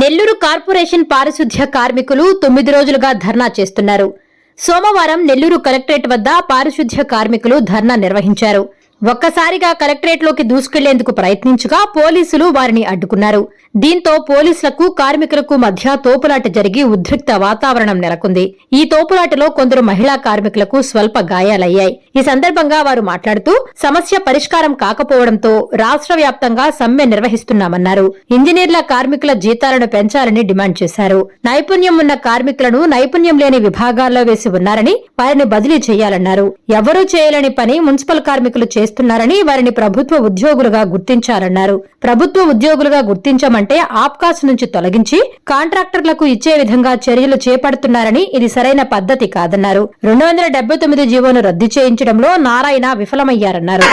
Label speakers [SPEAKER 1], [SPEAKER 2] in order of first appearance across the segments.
[SPEAKER 1] Nellore corporation పారిశుధ్య కార్మికులు తొమ్మిది రోజులుగా ధర్నా చేస్తున్నారు. సోమవారం నెల్లూరు కలెక్టరేట్ వద్ద పారిశుధ్య కార్మికులు ధర్నా నిర్వహించారు. ఒక్కసారిగా కలెక్టరేట్లోకి దూసుకెళ్ళేందుకు ప్రయత్నించగా పోలీసులు వారిని అడ్డుకున్నారు. దీంతో పోలీసులకు కార్మికులకు మధ్య తోపులాట జరిగి ఉద్రిక్త వాతావరణం నెలకొంది. ఈ తోపులాటలో కొందరు మహిళా కార్మికులకు స్వల్ప గాయాలయ్యాయి. ఈ సందర్భంగా వారు మాట్లాడుతూ సమస్య పరిష్కారం కాకపోవడంతో రాష్ట్ర వ్యాప్తంగా సమ్మె నిర్వహిస్తున్నామన్నారు. ఇంజనీర్ల కార్మికుల జీతాలను పెంచాలని డిమాండ్ చేశారు. నైపుణ్యం ఉన్న కార్మికులను నైపుణ్యం లేని విభాగాల్లో వేసి ఉన్నారని వారిని బదిలీ చేయాలన్నారు. ఎవరూ చేయలేని పని మున్సిపల్ కార్మికులు చేస్తున్నారని వారిని ప్రభుత్వ ఉద్యోగులుగా గుర్తించారన్నారు. ప్రభుత్వ ఉద్యోగులుగా గుర్తించమంటే ఆప్కాస్ నుంచి తొలగించి కాంట్రాక్టర్లకు ఇచ్చే విధంగా చర్యలు చేపడుతున్నారని ఇది సరైన పద్ధతి కాదన్నారు. రెండు వందల డెబ్బై తొమ్మిది జీవోను రద్దు చేయించడంలో నారాయణ విఫలమయ్యారన్నారు.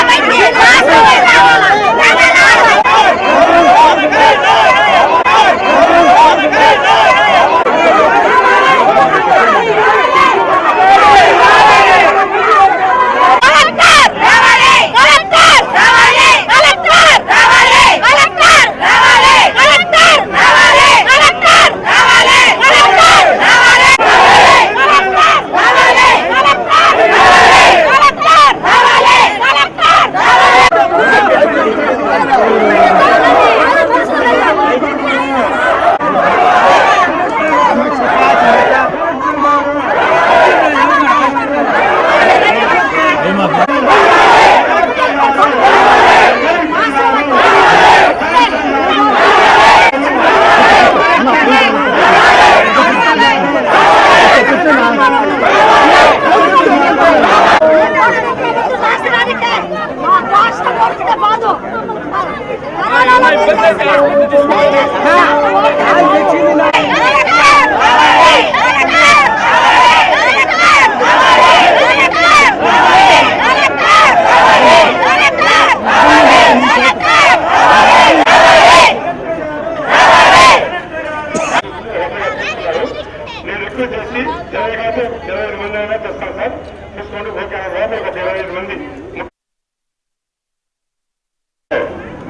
[SPEAKER 2] వచ్చి ఇరవై కాదు ఇరవై ఐదు మంది అయినా తెస్తాం సార్. తీసుకోండి ఓకే లోపల ఒక ఇరవై ఐదు మంది.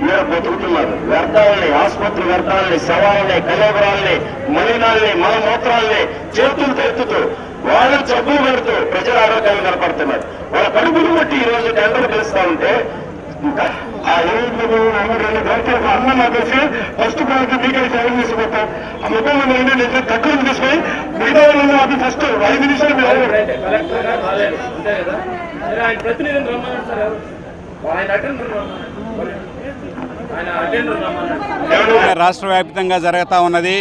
[SPEAKER 2] మీరు బతుకుతున్నారు. వ్యర్థాలని ఆసుపత్రి వ్యర్థాలని శవాలని కలేబరాల్ని మలినాల్ని మలమూత్రాల్ని చేతులు తెత్తుతూ వాళ్ళ జబ్బులు పెడుతూ ప్రజల ఆరోగ్యాలు నిలబడుతున్నారు. వాళ్ళ కడుపులు బట్టి ఈ రోజు టెండర్ పిలుస్తా ఉంటే ఫస్ట్ మీకే సేవలు తీసుకుంటాం ఆ నేను మిగతా వాళ్ళు అది ఫస్ట్ ఐదు నిమిషాలు
[SPEAKER 3] రాష్ట్ర వ్యాప్తంగా జరుగుతూ ఉన్నది.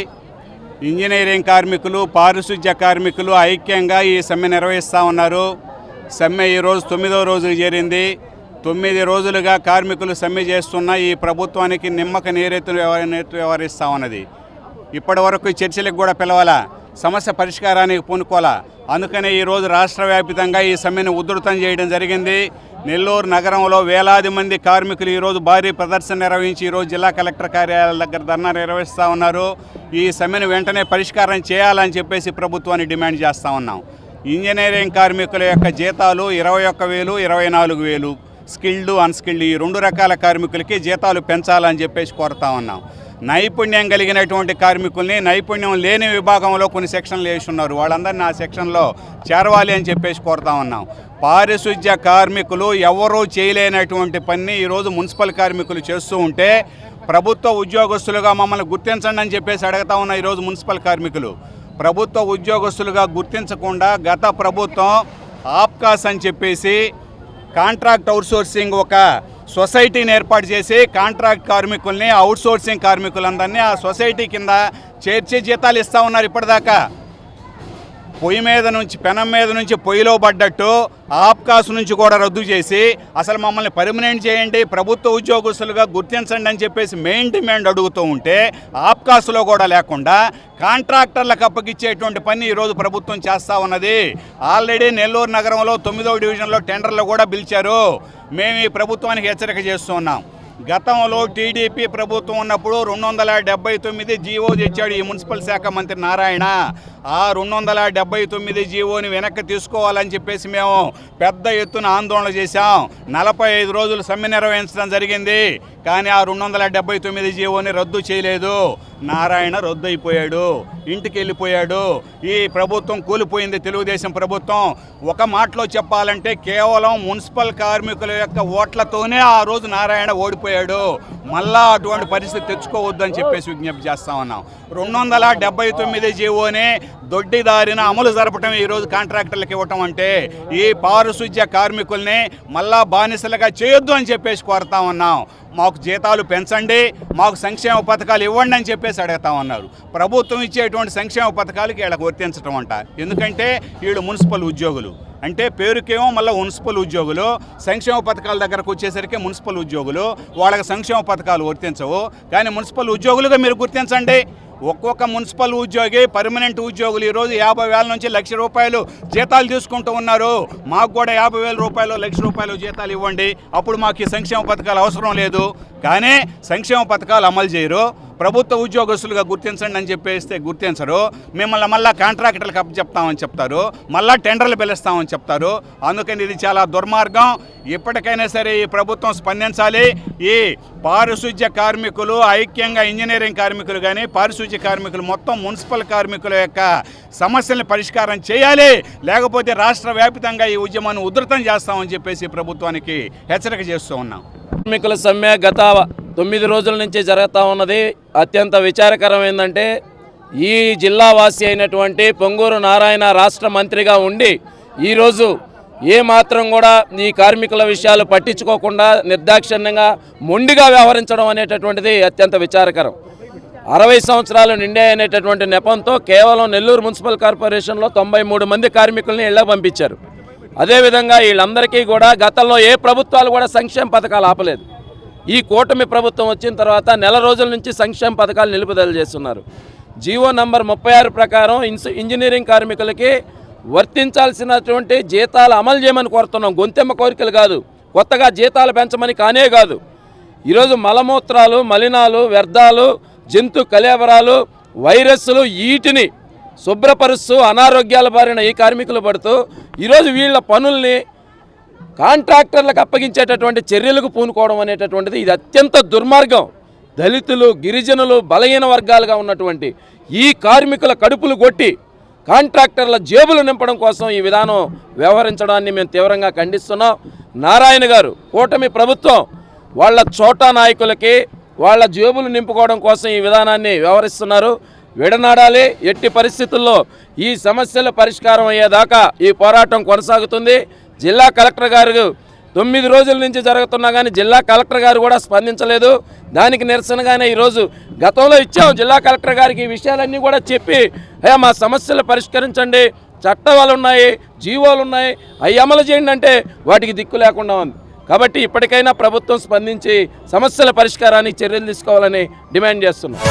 [SPEAKER 3] ఇంజనీరింగ్ కార్మికులు పారిశుధ్య కార్మికులు ఐక్యంగా ఈ సమ్మె నిర్వహిస్తూ ఉన్నారు. సమ్మె ఈరోజు తొమ్మిదవ రోజుకు చేరింది. తొమ్మిది రోజులుగా కార్మికులు సమ్మె చేస్తున్న ఈ ప్రభుత్వానికి నిమ్మక నేరెత్తులు నీరెత్తు వ్యవహరిస్తా ఉన్నది? ఇప్పటి వరకు చర్చలకు కూడా పిలవాలా? సమస్య పరిష్కారానికి పూనుకోవాలా? అందుకనే ఈరోజు రాష్ట్ర వ్యాప్తంగా ఈ సమ్మెను ఉధృతం చేయడం జరిగింది. నెల్లూరు నగరంలో వేలాది మంది కార్మికులు ఈరోజు భారీ ప్రదర్శన నిర్వహించి ఈరోజు జిల్లా కలెక్టర్ కార్యాలయాల దగ్గర ధర్నా నిర్వహిస్తూ ఉన్నారు. ఈ సమ్మెను వెంటనే పరిష్కారం చేయాలని చెప్పేసి ప్రభుత్వాన్ని డిమాండ్ చేస్తూ ఉన్నాం. ఇంజనీరింగ్ కార్మికుల యొక్క జీతాలు ఇరవై ఒక్క వేలు ఇరవై నాలుగు వేలు. స్కిల్డ్ అన్స్కిల్డ్ ఈ రెండు రకాల కార్మికులకి జీతాలు పెంచాలని చెప్పేసి కోరుతా ఉన్నాం. నైపుణ్యం కలిగినటువంటి కార్మికుల్ని నైపుణ్యం లేని విభాగంలో కొన్ని సెక్షన్లు వేసి ఉన్నారు. వాళ్ళందరినీ ఆ సెక్షన్లో చేరవాలి అని చెప్పేసి కోరుతా ఉన్నాం. పారిశుధ్య కార్మికులు ఎవరూ చేయలేనటువంటి పని ఈరోజు మున్సిపల్ కార్మికులు చేస్తూ ఉంటే ప్రభుత్వ ఉద్యోగస్తులుగా మమ్మల్ని గుర్తించండి అని చెప్పేసి అడుగుతా ఉన్న ఈరోజు మున్సిపల్ కార్మికులు. ప్రభుత్వ ఉద్యోగస్తులుగా గుర్తించకుండా గత ప్రభుత్వం ఆప్కాస్ అని చెప్పేసి కాంట్రాక్ట్ అవుట్సోర్సింగ్ ఒక సొసైటీని ఏర్పాటు చేసి కాంట్రాక్ట్ కార్మికుల్ని అవుట్సోర్సింగ్ కార్మికులందరినీ ఆ సొసైటీ కింద చేర్చి జీతాలు ఇస్తూ ఉన్నారు ఇప్పటిదాకా. పొయ్యి మీద నుంచి పెనం మీద నుంచి పొయ్యిలో పడ్డట్టు ఆప్కాస్ నుంచి కూడా రద్దు చేసి అసలు మమ్మల్ని పర్మనెంట్ చేయండి ప్రభుత్వ ఉద్యోగస్తులుగా గుర్తించండి అని చెప్పేసి మెయిన్ డిమాండ్ అడుగుతూ ఉంటే ఆప్కాస్లో కూడా లేకుండా కాంట్రాక్టర్లకు అప్పగిచ్చేటువంటి పని ఈరోజు ప్రభుత్వం చేస్తూ ఉన్నది. ఆల్రెడీ నెల్లూరు నగరంలో తొమ్మిదవ డివిజన్లో టెండర్లు కూడా పిలిచారు. మేము ఈ ప్రభుత్వానికి హెచ్చరిక చేస్తున్నాం గతంలో టీడీపీ ప్రభుత్వం ఉన్నప్పుడు రెండు వందల డెబ్బై తొమ్మిది జీవో తెచ్చాడు ఈ మున్సిపల్ శాఖ మంత్రి నారాయణ. ఆ రెండు వందల డెబ్బై తొమ్మిది జీవోని వెనక్కి తీసుకోవాలని చెప్పేసి మేము పెద్ద ఎత్తున ఆందోళన చేశాం. నలభై ఐదు రోజులు సమ్మె నిర్వహించడం జరిగింది. కానీ ఆ రెండు వందల డెబ్బై తొమ్మిది జీవోని రద్దు చేయలేదు. నారాయణ రద్దు అయిపోయాడు ఇంటికి వెళ్ళిపోయాడు. ఈ ప్రభుత్వం కూలిపోయింది. తెలుగుదేశం ప్రభుత్వం ఒక మాటలో చెప్పాలంటే కేవలం మున్సిపల్ కార్మికుల యొక్క ఓట్లతోనే ఆ రోజు నారాయణ ఓడిపోయాడు మళ్ళా అటువంటి పరిస్థితి తెచ్చుకోవద్దని చెప్పేసి విజ్ఞప్తి చేస్తా ఉన్నాం. రెండు వందల డెబ్బై తొమ్మిది జీవోనే దొడ్డిదారిన అమలు జరపటం ఈరోజు కాంట్రాక్టర్లకు ఇవ్వటం అంటే ఈ పారిశుధ్య కార్మికుల్ని మళ్ళా బానిసలుగా చేయొద్దు అని చెప్పేసి కోరుతా ఉన్నాం. మాకు జీతాలు పెంచండి మాకు సంక్షేమ పథకాలు ఇవ్వండి అని చెప్పేసి అడుగుతా ఉన్నారు. ప్రభుత్వం ఇచ్చేటువంటి సంక్షేమ పథకాలకి వీళ్ళకి వర్తించడం అంట. ఎందుకంటే వీళ్ళు మున్సిపల్ ఉద్యోగులు. అంటే పేరుకేమో మళ్ళీ మున్సిపల్ ఉద్యోగులు. సంక్షేమ పథకాల దగ్గరకు వచ్చేసరికి మున్సిపల్ ఉద్యోగులు. వాళ్ళకి సంక్షేమ పథకాలు వర్తించవు. కానీ మున్సిపల్ ఉద్యోగులుగా మీరు గుర్తించండి. ఒక్కొక్క మున్సిపల్ ఉద్యోగి పర్మనెంట్ ఉద్యోగులు ఈరోజు యాభై వేల నుంచి లక్ష రూపాయలు జీతాలు తీసుకుంటూ ఉన్నారు. మాకు కూడా యాభై వేల రూపాయలు లక్ష రూపాయలు జీతాలు ఇవ్వండి. అప్పుడు మాకు ఈ సంక్షేమ పథకాలు అవసరం లేదు. కానీ సంక్షేమ పథకాలు అమలు చేయరు. ప్రభుత్వ ఉద్యోగస్తులుగా గుర్తించండి అని చెప్పేస్తే గుర్తించరు. మిమ్మల్ని మళ్ళీ కాంట్రాక్టర్లకు అప్పచెప్తామని చెప్తారు. మళ్ళీ టెండర్లు పిలుస్తామని చెప్తారు. అందుకని ఇది చాలా దుర్మార్గం. ఇప్పటికైనా సరే ఈ ప్రభుత్వం స్పందించాలి. ఈ పారిశుధ్య కార్మికులు ఐక్యంగా ఇంజనీరింగ్ కార్మికులు కానీ పారిశుధ్య కార్మికులు మొత్తం మున్సిపల్ కార్మికుల యొక్క సమస్యలను పరిష్కారం చేయాలి. లేకపోతే రాష్ట్ర వ్యాప్తంగా ఈ ఉద్యమాన్ని ఉధృతం చేస్తామని చెప్పేసి ప్రభుత్వానికి హెచ్చరిక చేస్తూ ఉన్నాం.
[SPEAKER 4] కార్మికుల సమ్మె గత తొమ్మిది రోజుల నుంచి జరుగుతూ ఉన్నది. అత్యంత విచారకరం ఏంటంటే ఈ జిల్లావాసి అయినటువంటి పొంగూరు నారాయణ రాష్ట్ర మంత్రిగా ఉండి ఈరోజు ఏ మాత్రం కూడా ఈ కార్మికుల విషయాలు పట్టించుకోకుండా నిర్దాక్షిణ్యంగా మొండిగా వ్యవహరించడం అనేటటువంటిది అత్యంత విచారకరం. అరవై సంవత్సరాలు నిండే అనేటటువంటి నెపంతో కేవలం నెల్లూరు మున్సిపల్ కార్పొరేషన్లో తొంభై మూడు మంది కార్మికుల్ని ఇళ్ళ పంపించారు. అదేవిధంగా వీళ్ళందరికీ కూడా గతంలో ఏ ప్రభుత్వాలు కూడా సంక్షేమ పథకాలు ఆపలేదు. ఈ కూటమి ప్రభుత్వం వచ్చిన తర్వాత నెల రోజుల నుంచి సంక్షేమ పథకాలు నిలుపుదల చేస్తున్నారు. జీవో నంబర్ ముప్పై ఆరు ప్రకారం ఇన్స్ ఇంజనీరింగ్ కార్మికులకి వర్తించాల్సినటువంటి జీతాలు అమలు చేయమని కోరుతున్నాం. గొంతెమ్మ కోరికలు కాదు. కొత్తగా జీతాలు పెంచమని కానే కాదు. ఈరోజు మలమూత్రాలు మలినాలు వ్యర్థాలు జంతు కలేవరాలు వైరస్లు వీటిని శుభ్రపరుస్తూ అనారోగ్యాల బారిన ఈ కార్మికులు పడుతూ ఈరోజు వీళ్ళ పనుల్ని కాంట్రాక్టర్లకు అప్పగించేటటువంటి చర్యలకు పూనుకోవడం అనేటటువంటిది ఇది అత్యంత దుర్మార్గం. దళితులు గిరిజనులు బలహీన వర్గాలుగా ఉన్నటువంటి ఈ కార్మికుల కడుపులు కొట్టి కాంట్రాక్టర్ల జేబులు నింపడం కోసం ఈ విధానం వ్యవహరించడాన్ని మేము తీవ్రంగా ఖండిస్తున్నాం. నారాయణ గారు కూటమి ప్రభుత్వం వాళ్ళ చోటా నాయకులకి వాళ్ళ జేబులు నింపుకోవడం కోసం ఈ విధానాన్ని వ్యవహరిస్తున్నారు. విడనాడాలి ఎట్టి పరిస్థితుల్లో ఈ సమస్యల పరిష్కారం అయ్యేదాకా ఈ పోరాటం కొనసాగుతుంది. జిల్లా కలెక్టర్ గారు తొమ్మిది రోజుల నుంచి జరుగుతున్నా కానీ జిల్లా కలెక్టర్ గారు కూడా స్పందించలేదు. దానికి నిరసనగానే ఈరోజు గతంలో ఇచ్చాం జిల్లా కలెక్టర్ గారికి ఈ విషయాలన్నీ కూడా చెప్పి అయ్యా మా సమస్యలు పరిష్కరించండి. చట్టాలు ఉన్నాయి జీవోలు ఉన్నాయి. అవి అమలు చేయండి అంటే వాటికి దిక్కు లేకుండా ఉంది. కాబట్టి ఇప్పటికైనా ప్రభుత్వం స్పందించి సమస్యల పరిష్కారానికి చర్యలు తీసుకోవాలని డిమాండ్ చేస్తున్నాం.